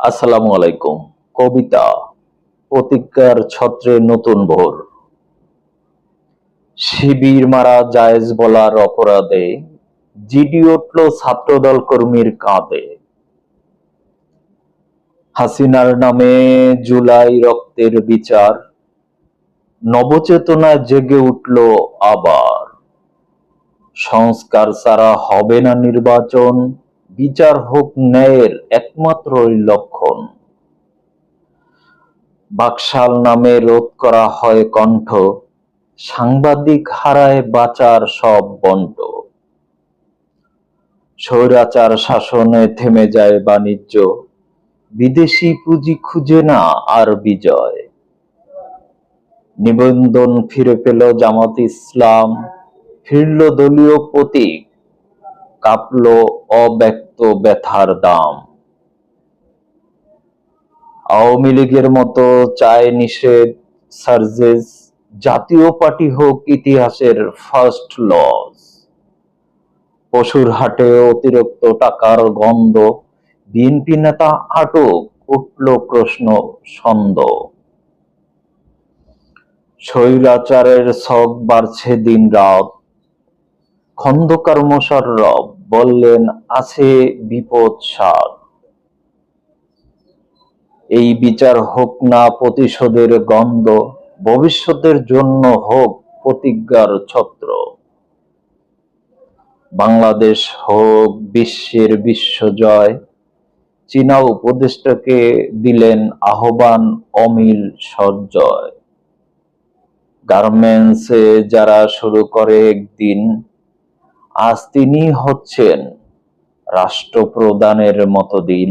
আসসালামু আলাইকুম। কবিতা প্রতিজ্ঞার ছত্রে নতুন ভোর। শিবির মারা জায়েজ বলার অপরাধে জিডি উঠল ছাত্রদল কর্মীর কাঁধে। হাসিনার নামে জুলাই রক্তের বিচার নবচেতনায় জেগে উঠল আবার। সংস্কার ছাড়া হবে না নির্বাচন বিচার হোক ন্যায়ের একমাত্রই লক্ষণ। বাকশাল নামে রোধ করা হয় কণ্ঠ, সাংবাদিক হারায় বাঁচার সব বন্ট স্বৈরাচার শাসনে থেমে যায় বাণিজ্য, বিদেশি পুঁজি খুঁজে না আর বিজয়। নিবন্ধন ফিরে পেল জামাত ইসলাম, ফিরল দলীয় প্রতীক কাঁপল অব্যক্ত ব্যথার দাম। আওয়ামী লীগের মতো চায় নিষেধ, সার্জেস, জাতীয় পার্টি হোক ইতিহাসের ফার্স্ট লস পশুর হাটে অতিরিক্ত টাকার গন্ধ, বিএনপি নেতা আটক, উঠল প্রশ্ন ছন্দ। স্বৈরাচারের ছক বাড়ছে দিন রাত খন্দকার মোশাররফ বললেন, আছে বিপদ সাত এই বিচার হোক না প্রতিশোধের গন্ধ, ভবিষ্যতের জন্য হোক প্রতিজ্ঞার ছত্র। বাংলাদেশ হোক, বিশ্বের বিশ্বজয় চীনা উপদেষ্টাকে দিলেন আহ্বান অমিল সজ্জয়। গার্মেন্টসে যারা শুরু করে একদিন আজ তিনি হচ্ছেন রাষ্ট্রপ্রধানের মতো দিন।